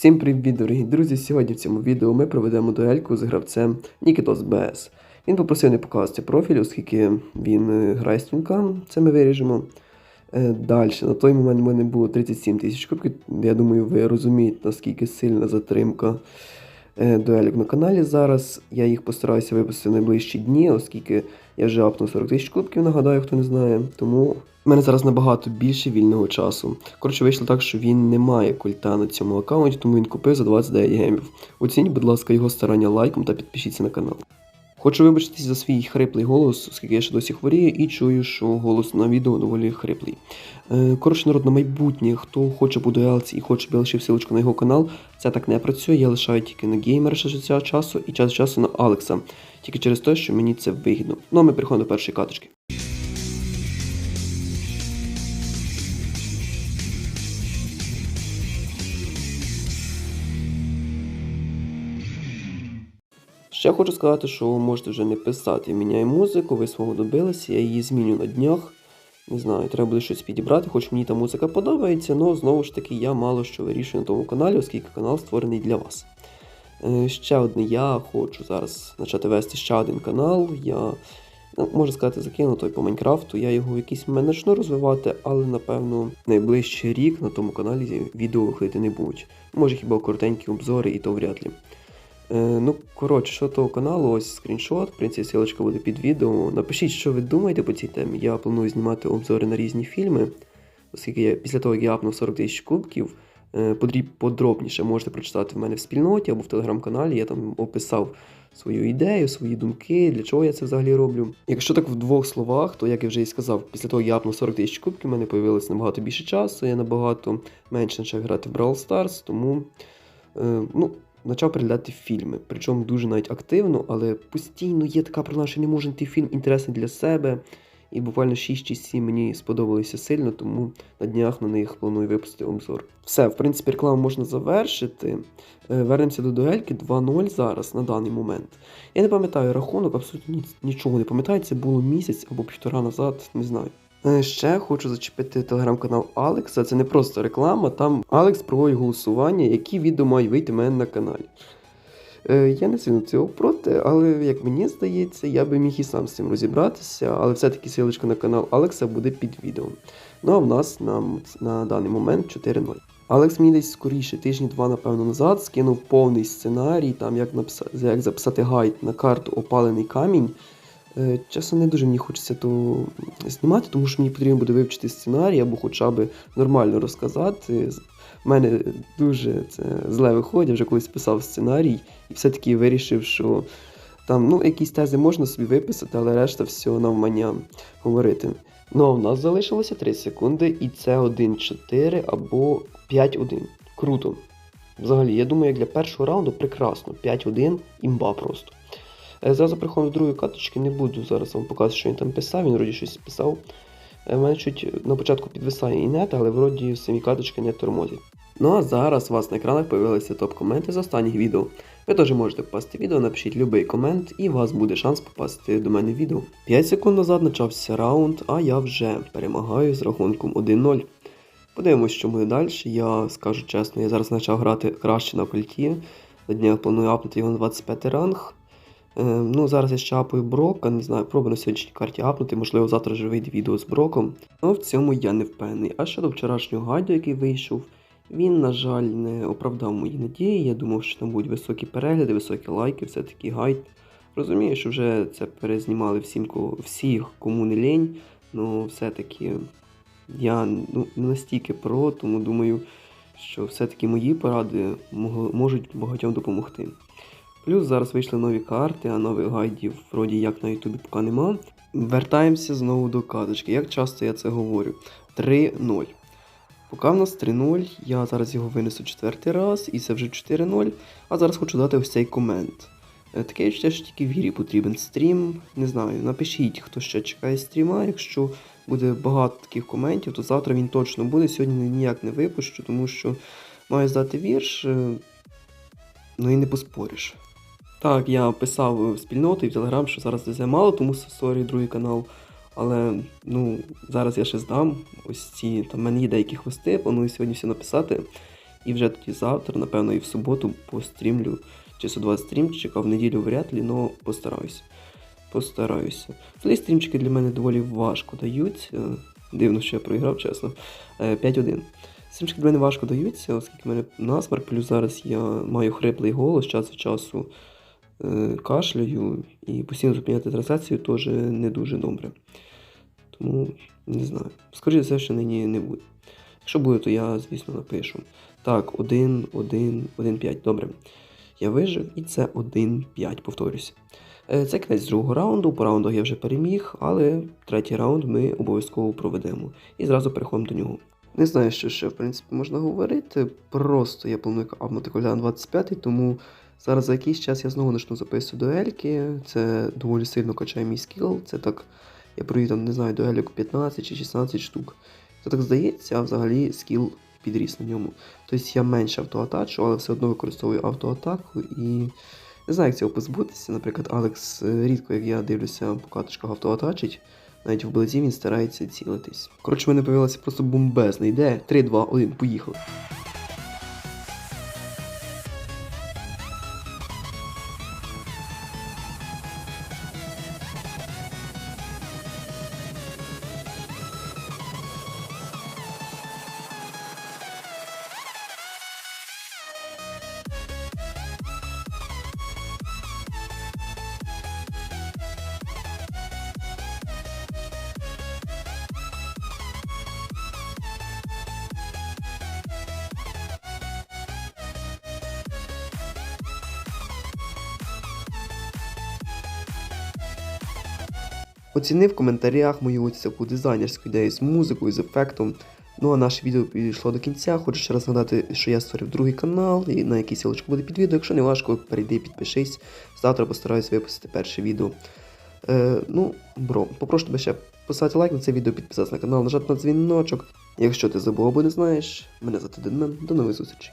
Всім привіт, дорогі друзі! Сьогодні в цьому відео ми проведемо дуельку з гравцем Нікітос БС. Він попросив не показувати профіль, оскільки він е, грає стрімка, це ми виріжемо. Далі, на той момент в мене було 37 тисяч кубків. Я думаю, ви розумієте, наскільки сильна затримка е, дуелек на каналі зараз. Я їх постараюся випустити в найближчі дні, оскільки я вже апнув 40 тисяч кубків, нагадаю, хто не знає. Тому в мене зараз набагато більше вільного часу. Коротше, вийшло так, що він не має культа на цьому аккаунті, тому він купив за 29 гемів. Оцініть, будь ласка, його старання лайком та підпишіться на канал. Хочу вибачитись за свій хриплий голос, оскільки я ще досі хворію і чую, що голос на відео доволі хриплий. Е, Коротше, народ, на майбутнє, хто хоче по дуелці і хоче, щоб силочку на його канал, це так не працює. Я лишаю тільки на геймера життя часу і час часу на Алекса. Тільки через те, що мені це вигідно. Ну а ми переходимо до першої каточки. Ще хочу сказати, що ви можете вже не писати. Міняю музику, ви свого добилися, я її зміню на днях. Не знаю, треба буде щось підібрати, хоч мені та музика подобається, але знову ж таки я мало що вирішую на тому каналі, оскільки канал створений для вас. Е, ще одне, я хочу зараз почати вести ще один канал. Я, ну, можна сказати, закину той по Майнкрафту. Я його в якийсь момент почну розвивати, але напевно найближчий рік на тому каналі відео виходити не будуть. Може хіба коротенькі обзори, і то вряд ли. Е, ну, коротше, що того каналу, ось скріншот, в принципі, ссылочка буде під відео. Напишіть, що ви думаєте по цій темі. Я планую знімати обзори на різні фільми, оскільки я, після того, як я апнув 40 тисяч кубків, е, подробніше можете прочитати в мене в спільноті або в телеграм-каналі. Я там описав свою ідею, свої думки, для чого я це взагалі роблю. Якщо так в двох словах, то як я вже і сказав, після того як я апнув 40 тисяч кубків, в мене появилось набагато більше часу, я набагато менше грати в Brawl Stars, тому. Е, ну, почав переглядати фільми. Причому дуже навіть активно, але постійно є така проблема, що не може знайти фільм інтересний для себе. І буквально 6 чи 7 мені сподобалися сильно, тому на днях на них планую випустити обзор. Все, в принципі, рекламу можна завершити. Е, Вернемося до дуельки 2-0 зараз на даний момент. Я не пам'ятаю рахунок, абсолютно нічого не пам'ятаю. Це було місяць або півтора назад, не знаю. Е, Ще хочу зачепити телеграм-канал Алекса. Це не просто реклама. Там Алекс проводить голосування, які відео мають вийти в мене на каналі. Е, Я не сильно цього проти, але як мені здається, я би міг і сам з цим розібратися, але все-таки силочка на канал Алекса буде під відео. Ну а в нас на, на даний момент 4-0. Алекс мені десь скоріше, тижні два, напевно, назад скинув повний сценарій, там як написати, як записати гайд на карту Опалений камінь. Е, Чесно, не дуже мені хочеться то знімати, тому що мені потрібно буде вивчити сценарій або хоча б нормально розказати. В мене дуже це зле виходить, я вже колись писав сценарій і все-таки вирішив, що там ну, якісь тези можна собі виписати, але решта все навмання говорити. Ну, а в нас залишилося 3 секунди, і це 1-4 або 5-1. Круто. Взагалі, я думаю, як для першого раунду прекрасно. 5-1 імба просто. Е, Зразу приходимо до другої каточки, не буду зараз вам показувати, що він там писав, він вроді щось писав. Е, в мене чуть на початку підвисає і нет, але вроді самі каточки не тормозять. Ну а зараз у вас на екранах появилися топ-коменти з останніх відео. Ви теж можете попасти в відео, напишіть будь-який комент, і у вас буде шанс попасти до мене в відео. 5 секунд назад почався раунд, а я вже перемагаю з рахунком 1-0. Подивимось, що буде далі. Я скажу чесно, я зараз почав грати краще на культі. На днях планую апнути його на 25 ранг. Е, ну, зараз я ще апаю Брока, не знаю, пробую на сьогоднішній карті апнути, можливо, завтра вже вийде відео з Броком. Ну, в цьому я не впевнений. А щодо вчорашнього гайду, який вийшов, він, на жаль, не оправдав мої надії. Я думав, що там будуть високі перегляди, високі лайки, все-таки гайд. Розумію, що вже це перезнімали всім, всіх, кому не лінь, ну все-таки я ну, не настільки про, тому думаю, що все-таки мої поради можуть багатьом допомогти. Плюс зараз вийшли нові карти, а нових гайдів вроді як на Ютубі поки нема. Вертаємося знову до каточки. Як часто я це говорю? 3-0. Поки в нас 3-0, я зараз його винесу четвертий раз, і це вже 4-0. А зараз хочу дати ось цей комент. Е, Таке відчуття, що тільки вірі потрібен стрім. Не знаю, напишіть, хто ще чекає стріма. Якщо буде багато таких коментів, то завтра він точно буде. Сьогодні ніяк не випущу, тому що маю здати вірш. е, Ну і не поспориш. Так, я писав в спільноту і в Телеграм, що зараз це мало, тому сорі, другий канал. Але ну, зараз я ще здам ось ці. Там в є деякі хвости, планую сьогодні все написати. І вже тоді завтра, напевно, і в суботу пострімлю часу два стрімчика, в неділю вряд ли, але постараюся. Постараюся. Взагалі стрімчики для мене доволі важко даються. Дивно, що я проіграв, чесно. Е, 5-1. Стрімчики для мене важко даються, оскільки в мене насмарк, плюс зараз я маю хриплий голос, час від часу е, кашляю, і постійно зупиняти трансляцію теж не дуже добре. Тому не знаю. Скоріше все, що нині не буде. Якщо буде, то я, звісно, напишу. Так, 1, 1, 1, 5. Добре. Я вижив, і це 1-5, повторюся. Е, Це кінець другого раунду. По раундах я вже переміг, але третій раунд ми обов'язково проведемо. І зразу переходимо до нього. Не знаю, що ще в принципі можна говорити. Просто я планую апнути коля 25, тому зараз за якийсь час я знову почну записувати дуельки. Це доволі сильно качає мій скіл. Це так, я провів там, не знаю, дуелік 15 чи 16 штук. Це так здається, а взагалі скіл підріс на ньому. Тобто я менше автоатачу, але все одно використовую автоатаку і не знаю, як цього позбутися. Наприклад, Алекс е, рідко, як я дивлюся, по катушках автоатачить. Навіть вблизі він старається цілитись. Коротше, в мене появилася просто бомбезна ідея. 3, 2, 1, поїхали. Оціни в коментарях мою ось таку дизайнерську ідею з музикою, з ефектом. Ну а наше відео підійшло до кінця. Хочу ще раз нагадати, що я створив другий канал, і на який силочку буде під відео. Якщо не важко, перейди, підпишись. Завтра постараюсь випустити перше відео. Е, ну, бро, попрошу тебе ще поставити лайк на це відео, підписатися на канал, нажати на дзвіночок. Якщо ти забув або не знаєш, мене звати Денмен. До нових зустрічей.